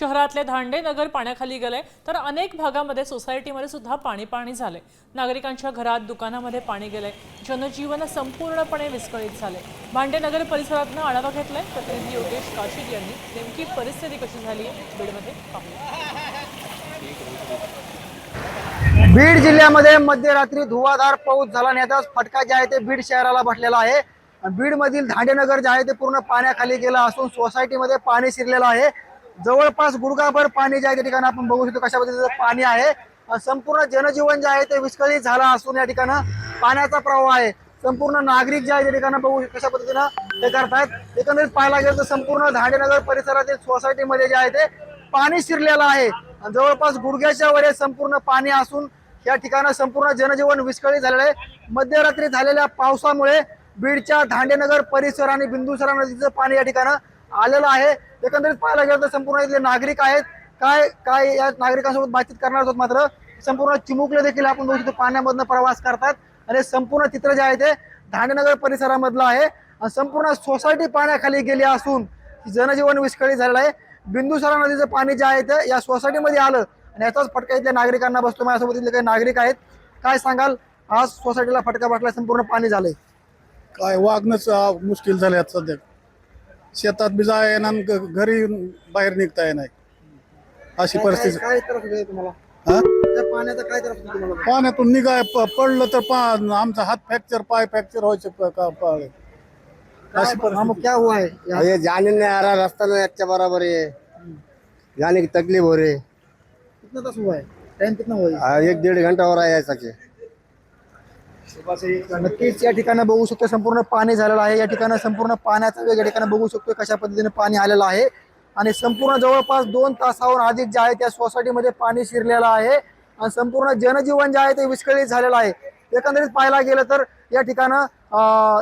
शहरातले धांडे नगर पाण्याखाली गेले तर अनेक भागामध्ये सोसायटीमध्ये सुद्धा पाणी पाणी झाले. नागरिकांच्या घरात दुकानामध्ये पाणी गेले. जनजीवन संपूर्णपणे विस्कळीत झाले. भांडेनगर परिसरातनं आढावा घेतलाय. प्रतिनिधी योगेश काशीद यांनी नेमकी परिस्थिती कशी झाली आहे? बीडमध्ये बीड जिल्ह्यामध्ये मध्यरात्री धुवाधार पाऊस झाला आणि याचाच फटका जे आहे ते बीड शहराला बसलेला आहे. बीड मधील धांडेनगर जे आहे ते पूर्ण पाण्याखाली गेलं असून सोसायटीमध्ये पाणी शिरलेलं आहे. जवळपास गुडघाभर पाणी जे आहे त्या ठिकाणी आपण बघू शकतो कशा पद्धतीचं पाणी आहे. संपूर्ण जनजीवन जे आहे ते विस्कळीत झालं असून या ठिकाणं पाण्याचा प्रवाह आहे. संपूर्ण नागरिक जे आहे त्या ठिकाणी बघू कशा पद्धतीनं ते करतायत. एकंदरीत पाहायला गेलं तर संपूर्ण धांडेनगर परिसरातील सोसायटीमध्ये जे आहे ते पाणी शिरलेलं आहे. आणि जवळपास गुडघ्याच्या वर हे संपूर्ण पाणी असून या ठिकाणी संपूर्ण जनजीवन विस्कळीत झालेलं आहे. मध्यरात्री झालेल्या पावसामुळे बीडच्या धांडेनगर परिसर आणि बिंदुसरा नदीचं पाणी या ठिकाणी आलेलं आहे. एकंदरीत पाहायला गेलं तर संपूर्ण इथले नागरिक आहेत. काय काय या नागरिकांसोबत बातचीत करणार आहोत मात्र संपूर्ण चिमुकले देखील आपण बघू शकतो पाण्यामधनं प्रवास करतात. आणि संपूर्ण चित्र जे आहे ते धांडेनगर परिसरामधलं आहे. आणि संपूर्ण सोसायटी पाण्याखाली गेली असून जनजीवन विस्कळीत झालेलं आहे. बिंदुसरा नदीचं पाणी जे आहे ते या सोसायटीमध्ये आलं. आणि याचाच फटका इथल्या नागरिकांना बसतो. माझ्यासोबत इथले काही नागरिक आहेत. काय सांगाल? आज सोसायटीला फटका बसला संपूर्ण पाणी झालंय. काय वागणंच मुश्किल झालं सध्या. शेतात बी जाय ना घरी बाहेर निघता येणार अशी परिस्थिती. काय त्रास होतोय तुम्हाला? हा? त्या पाण्याचा काय त्रास होतो तुम्हाला? पाण्यातून निघाय प- पडलं तर पा आमचा हात फ्रॅक्चर पाय फ्रॅक्चर व्हायचे प- का- पा- अशी हाँ वो क्या हुआ है? यहाँ ये जाने नहीं आ रहा रास्ता में अच्छा बराबर है जाने की तकलीफ हो रही है. कितना तास हुआ है? टाइम कितना हुआ है? आ, एक डेढ़ घंटा हो रहा है ऐसा के। नक्कीच या ठिकाणी बघू शकतो संपूर्ण पाणी झालेलं आहे. या ठिकाणी संपूर्ण पाण्याचा वेग या ठिकाणी बघू शकतो कशा पद्धतीने पाणी आलेलं आहे. आणि संपूर्ण जवळपास दोन तासाहून अधिक जे आहे त्या सोसायटीमध्ये पाणी शिरलेलं आहे. आणि संपूर्ण जनजीवन जे आहे ते विस्कळीत झालेलं आहे. एकंदरीत पाहायला गेलं तर या ठिकाणं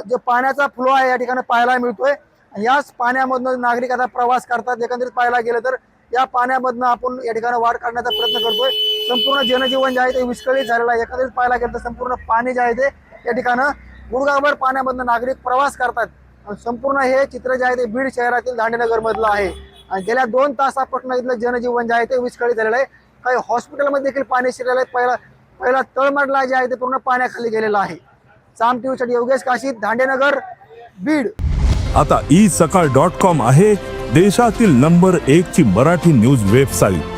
जे पाण्याचा फ्लो आहे या ठिकाणी पाहायला मिळतोय. याच पाण्यामधनं नागरिक आता प्रवास करतात. एकंदरीत पाहायला गेलं तर या पाण्यामधनं आपण या ठिकाणी वाढ काढण्याचा प्रयत्न करतोय. संपूर्ण जनजीवन जे आहे ते विस्कळीत झालेलं आहे. एकंदरीत पाहायला गेलं तर संपूर्ण पाणी जे आहे ते या ठिकाणं गुडगाभर पाण्यामधनं नागरिक प्रवास करतात. आणि संपूर्ण हे चित्र जे आहे ते बीड शहरातील दांडेनगर मधलं आहे. आणि गेल्या दोन तासापासून इथलं जनजीवन जे आहे ते विस्कळीत झालेलं आहे. काही हॉस्पिटलमध्ये देखील पाणी शिरलेलं आहे. पहिला पहिला तळमडला जे आहे ते पूर्ण पाण्याखाली गेलेलं आहे. साम टीव्हीसाठी योगेश काशी दांडेनगर बीड. आता ई सकाळ डॉट कॉम आहे देशातील नंबर एक ची मराठी न्यूज वेबसाईट.